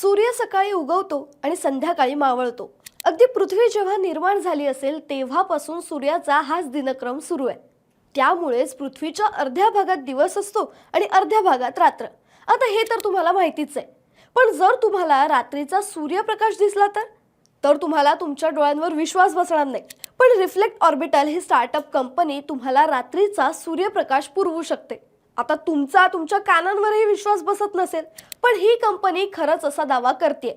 सूर्य सकाळी उगवतो आणि संध्याकाळी मावळतो. अगदी पृथ्वी जेव्हा निर्माण झाली असेल तेव्हापासून सूर्याचा हाच दिनक्रम सुरू आहे. त्यामुळेच पृथ्वीच्या अर्ध्या भागात दिवस असतो आणि अर्ध्या भागात रात्र. आता हे तर तुम्हाला माहितीच आहे. पण जर तुम्हाला रात्रीचा सूर्यप्रकाश दिसला तर? तर तुम्हाला तुमच्या डोळ्यांवर विश्वास बसणार नाही. पण रिफ्लेक्ट ऑर्बिटल ही स्टार्टअप कंपनी तुम्हाला रात्रीचा सूर्यप्रकाश पुरवू शकते. आता तुमचा तुमच्या कानांवरही विश्वास बसत नसेल पण ही कंपनी खरंच असा दावा करते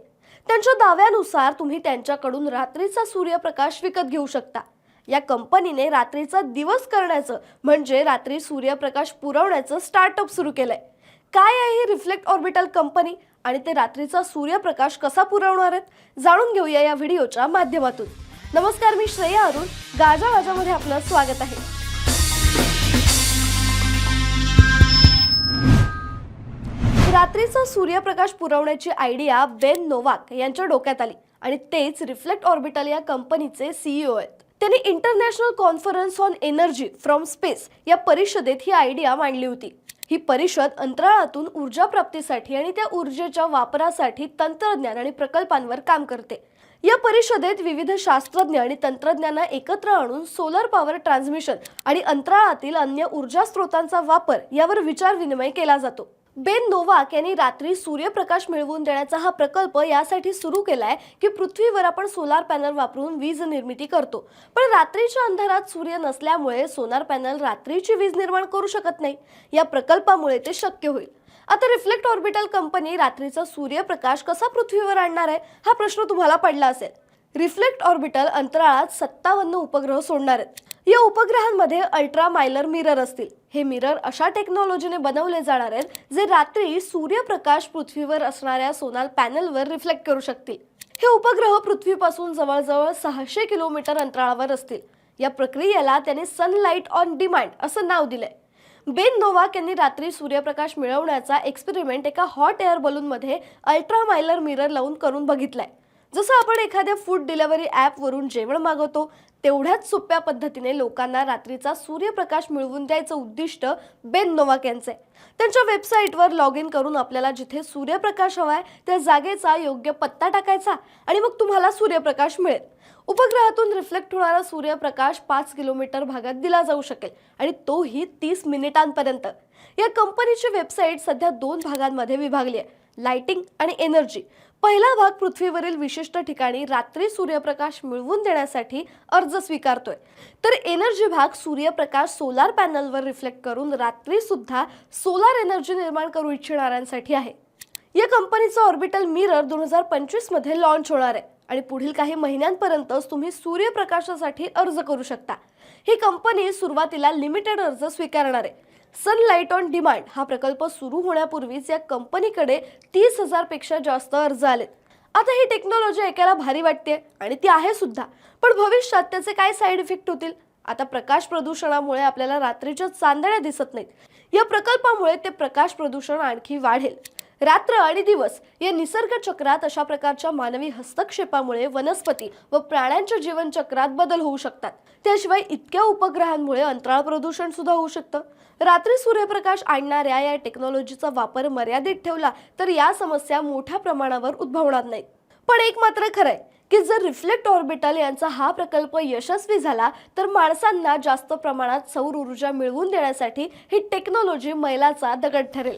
त्यांच्या दाव्यानुसार तुम्ही त्यांच्याकडून रात्रीचा सूर्यप्रकाश विकत घेऊ शकता. या कंपनीने रात्रीचा दिवस करण्याचं म्हणजे रात्री सूर्यप्रकाश पुरवण्याचं स्टार्टअप सुरू केलंय. काय आहे ही रिफ्लेक्ट ऑर्बिटल कंपनी आणि ते रात्रीचा सूर्यप्रकाश कसा पुरवणार आहेत? जाणून घेऊया या व्हिडिओच्या माध्यमातून. नमस्कार मी श्रेया अरुण. गाजा गाजामध्ये आपलं स्वागत आहे. रात्रीचा सूर्यप्रकाश पुरवण्याची आयडिया बेन नोवाक यांच्या डोक्यात आली. आणि तेच रिफ्लेक्ट ऑर्बिटल या कंपनीचे सीईओ आहेत. त्यांनी international conference on energy from space या परिषदेत ही आयडिया मांडली होती. ही परिषद अंतराळातून ऊर्जा प्राप्तीसाठी आणि त्या ऊर्जेच्या वापरासाठी तंत्रज्ञान आणि प्रकल्पांवर काम करते. या परिषदेत विविध शास्त्रज्ञ आणि तंत्रज्ञांना एकत्र आणून सोलर पॉवर ट्रान्समिशन आणि अंतराळातील अन्य ऊर्जा स्रोतांचा वापर यावर विचार विनिमय केला जातो. बेन नोवाक यांनी रात्री सूर्यप्रकाश मिळवून देण्याचा हा प्रकल्प यासाठी सुरू केलाय की पृथ्वीवर आपण सोलार पॅनल वापरून वीज निर्मिती करतो. पण रात्रीच्या अंधारात सूर्य नसल्यामुळे सोलार पॅनल रात्रीची वीज निर्माण करू शकत नाही. या प्रकल्पामुळे ते शक्य होईल. आता रिफ्लेक्ट ऑर्बिटल कंपनी रात्रीचा सूर्यप्रकाश कसा पृथ्वीवर आणणार आहे हा प्रश्न तुम्हाला पडला असेल. रिफ्लेक्ट ऑर्बिटल अंतराळात सत्तावन्न उपग्रह सोडणार आहेत. या उपग्रहांमध्ये अल्ट्रा मायलर मिरर असतील. हे मिरर अशा टेक्नॉलॉजीने बनवले जाणार आहेत जे रात्री सूर्यप्रकाश पृथ्वीवर असणाऱ्या सोनाल पॅनलवर रिफ्लेक्ट करू शकतील. हे उपग्रह पृथ्वीपासून जवळजवळ सहाशे किलोमीटर अंतराळावर असतील. या प्रक्रियेला त्याने सनलाइट ऑन डिमांड असं नाव दिलंय. बेन नोवाक यांनी रात्री सूर्यप्रकाश मिळवण्याचा एक्सपेरिमेंट एका हॉट एअर बलूनमध्ये अल्ट्रा मायलर मिरर लावून करून बघितलाय. जसं आपण एखाद्या फूड डिलेव्हरी ॲपवरून जेवण मागवतो तेवढ्याच सोप्या पद्धतीने लोकांना रात्रीचा सूर्यप्रकाश मिळवून द्यायचं उद्दिष्ट बेन नोवाक यांचं. आहे त्यांच्या वेबसाईटवर लॉग इन करून आपल्याला जिथे सूर्यप्रकाश हवाय त्या जागेचा योग्य पत्ता टाकायचा आणि मग तुम्हाला सूर्यप्रकाश मिळेल. उपग्रहातून रिफ्लेक्ट होणारा सूर्यप्रकाश पाच किलोमीटर भागात दिला जाऊ शकेल आणि तोही तीस मिनिटांपर्यंत. या कंपनीची वेबसाईट सध्या दोन भागांमध्ये विभागली आहे. लाइटिंग आणि एनर्जी. पहिला भाग पृथ्वीवरील विशिष्ट ठिकाणी रात्री सूर्यप्रकाश मिळवून देण्यासाठी अर्ज स्वीकारतोय. तर एनर्जी भाग सूर्यप्रकाश सोलार पॅनलवर रिफ्लेक्ट करून रात्री सुद्धा सोलार एनर्जी निर्माण करू इच्छिणाऱ्यांसाठी आहे. या कंपनीचं ऑर्बिटल मिरर दोन हजार पंचवीसमध्ये लॉन्च होणार आहे आणि पुढील काही महिन्यांपर्यंतच तुम्ही सूर्यप्रकाशासाठी अर्ज करू शकता. ही कंपनी सुरुवातीला लिमिटेड अर्ज स्वीकारणार आहे. सनलाइट ऑन डिमांड हा प्रकल्प सुरू होण्यापूर्वीच या कंपनीकडे तीस हजारपेक्षा जास्त अर्ज आलेत. आता ही टेक्नॉलॉजी ऐकायला भारी वाटते आणि ती आहे सुद्धा. पण भविष्यात त्याचे काय साईड इफेक्ट होतील? आता प्रकाश प्रदूषणामुळे आपल्याला रात्रीच्या चांदण्या दिसत नाहीत. या प्रकल्पामुळे ते प्रकाश प्रदूषण आणखी वाढेल. रात्र आणि दिवस या निसर्ग चक्रात अशा प्रकारच्या मानवी हस्तक्षेपामुळे वनस्पती व प्राण्यांच्या जीवनचक्रात बदल होऊ शकतात. त्याशिवाय इतक्या उपग्रहांमुळे अंतराळ प्रदूषण सुद्धा होऊ शकतं. रात्री सूर्यप्रकाश आणणाऱ्या या टेक्नॉलॉजीचा वापर मर्यादित ठेवला तर या समस्या मोठ्या प्रमाणावर उद्भवणार नाहीत. पण एक मात्र खरंय की जर रिफ्लेक्ट ऑर्बिटल यांचा हा प्रकल्प यशस्वी झाला तर माणसांना जास्त प्रमाणात सौर ऊर्जा मिळवून देण्यासाठी ही टेक्नॉलॉजी मैलाचा दगड ठरेल.